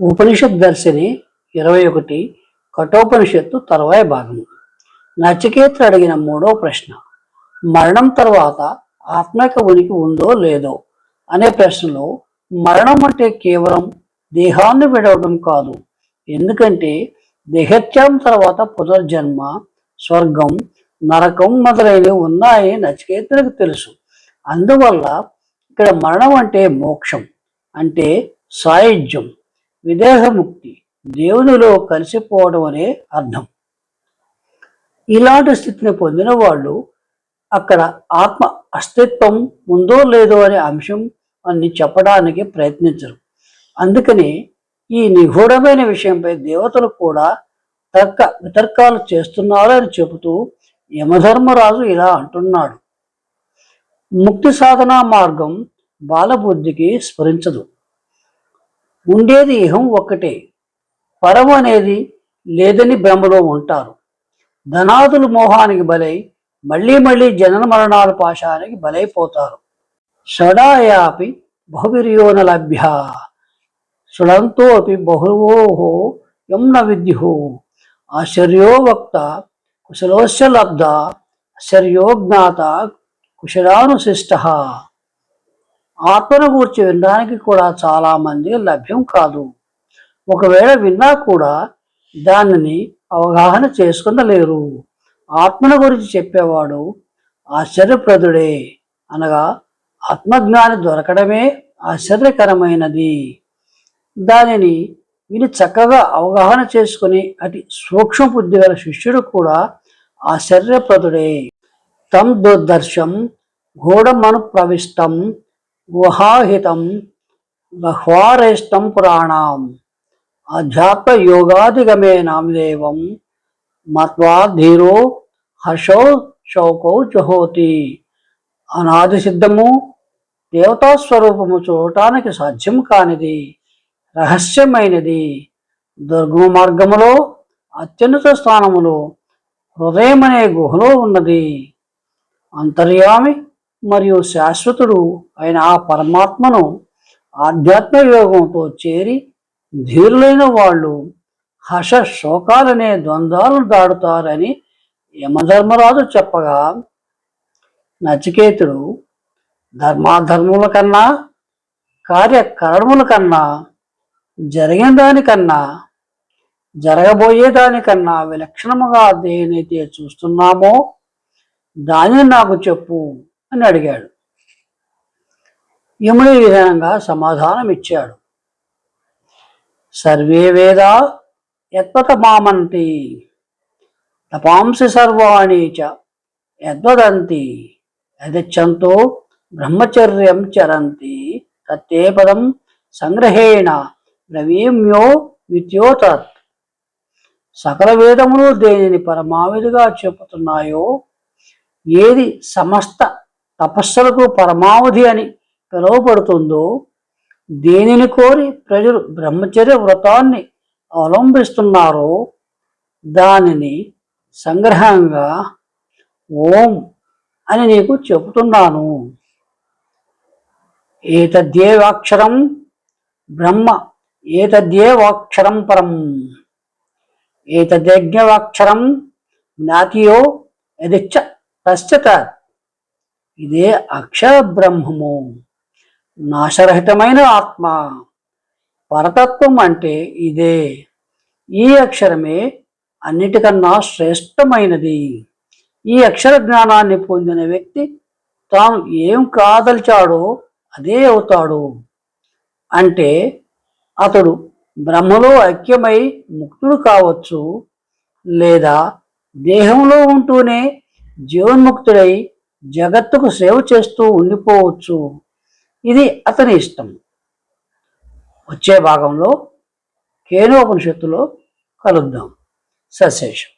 ఉపనిషత్ దర్శిని ఇరవై ఒకటి కఠోపనిషత్తు తర్వాయి భాగము. నచికేతుడు అడిగిన మూడో ప్రశ్న మరణం తర్వాత ఆత్మక ఉనికి ఉందో లేదో అనే ప్రశ్నలో మరణం అంటే కేవలం దేహాన్ని విడవడం కాదు ఎందుకంటే దేహత్యాం తర్వాత పునర్జన్మ స్వర్గం నరకం మొదలైనవి ఉన్నాయని నచికేతుడికి తెలుసు. అందువల్ల ఇక్కడ మరణం అంటే మోక్షం అంటే సాయుధ్యం విదేహముక్తి దేవునిలో కలిసిపోవడం అనే అర్థం. ఇలాంటి స్థితిని పొందిన వాళ్ళు అక్కడ ఆత్మ అస్తిత్వం ఉందో లేదో అనే అంశం అని చెప్పడానికి ప్రయత్నించరు. అందుకని ఈ నిగూఢమైన విషయంపై దేవతలు కూడా తర్క వితర్కాలు చేస్తున్నారు అని చెబుతూ యమధర్మరాజు ఇలా అంటున్నాడు. ముక్తి సాధనా మార్గం బాలబుద్ధికి స్ఫురించదు. ఉండేది ఇహం ఒక్కటే. పరము అనేది లేదని భ్రమలో ఉంటారు. ధనాదులు మోహానికి బలై మళ్ళీ మళ్ళీ జనన మరణాల పాశానికి బలైపోతారు. షడాయాపి బహువిర్యోన లభ్య షుడంతోపి బహువోహో యమ్న విద్యుహు ఆశ్చర్యో వక్త కుశలోస్య లబ్ధ ఆశ్చర్యో జ్ఞాత కుశలానుశిష్ట. ఆత్మను గూర్చి వినడానికి కూడా చాలా మంది లభ్యం కాదు. ఒకవేళ విన్నా కూడా దానిని అవగాహన చేసుకునలేరు ఆత్మను గురించి చెప్పేవాడు ఆశ్చర్యప్రదుడే అనగా ఆత్మజ్ఞాని దొరకడమే ఆశ్చర్యకరమైనది. దానిని విని చక్కగా అవగాహన చేసుకుని అతి సూక్ష్మ బుద్ధి గల శిష్యుడు కూడా ఆశ్చర్యప్రదుడే. తం దుర్దర్శం గూఢమను ప్రవిష్టం గుహాహితం బహ్వారేష్టం పురాణం. ఆధ్యాత్మ యోగాధిగమే నామదేవం. మత్వా ధీరో హర్షో శోకో చుహోతి అనాది సిద్ధము దేవతా స్వరూపము చూడటానికి సాధ్యం కానిది రహస్యమైనది. దుర్గమ మార్గములో అత్యున్నత స్థానములో హృదయమనే గుహలో ఉన్నది. అంతర్యామి మరియు శాశ్వతుడు అయిన ఆ పరమాత్మను ఆధ్యాత్మ యోగంతో చేరి ధీరులైన వాళ్ళు హర్ష శోకాలనే ద్వంద్వాలను దాడుతారని యమధర్మరాజు చెప్పగా నచికేతుడు ధర్మాధర్మముల కన్నా కార్యకరణముల కన్నా జరిగిన దానికన్నా జరగబోయే దానికన్నా విలక్షణముగా దేనైతే చూస్తున్నామో దానిని నాకు చెప్పు. అని అడిగాడు. యముని విధానంగా సమాధానం ఇచ్చాడు సర్వే వేద యత్వతమామంతి తపాంసి సర్వాణి చ యద్వదంతి యదచ్చంతో బ్రహ్మచర్యం చరంతి తత్తే పదం సంగ్రహేణ బ్రవీమ్యో విద్యోతత్. సకల వేదములు దేనిని పరమావిధిగా చెబుతున్నాయో ఏది సమస్త తపస్సులకు పరమావధి అని పిలువబడుతుందో దేనిని కోరి ప్రజలు బ్రహ్మచర్య వ్రతాన్ని అవలంబిస్తున్నారో దానిని సంగ్రహంగా ఓం అని నీకు చెబుతున్నాను. ఏతద్యేవాక్షరం బ్రహ్మ ఏతద్యేవాక్షరం పరం. ఏతద్యజ్ఞవాక్షరం జ్ఞాతియో యదిచ్చ తశ్చత ఇదే అక్షర బ్రహ్మము నాశరహితమైన ఆత్మ. పరతత్వం అంటే ఇదే. ఈ అక్షరమే అన్నిటికన్నా శ్రేష్టమైనది. ఈ అక్షర జ్ఞానాన్ని పొందిన వ్యక్తి తాను ఏం కాదలిచాడో అదే అవుతాడు. అంటే అతడు బ్రహ్మలో ఐక్యమై ముక్తుడు కావచ్చు లేదా దేహంలో ఉంటూనే జీవన్ముక్తుడై జగత్తుకు సేవ చేస్తూ ఉండిపోవచ్చు. ఇది అతని ఇష్టం. వచ్చే భాగంలో కేనోపనిషత్తులో కలుద్దాం. సశేషం.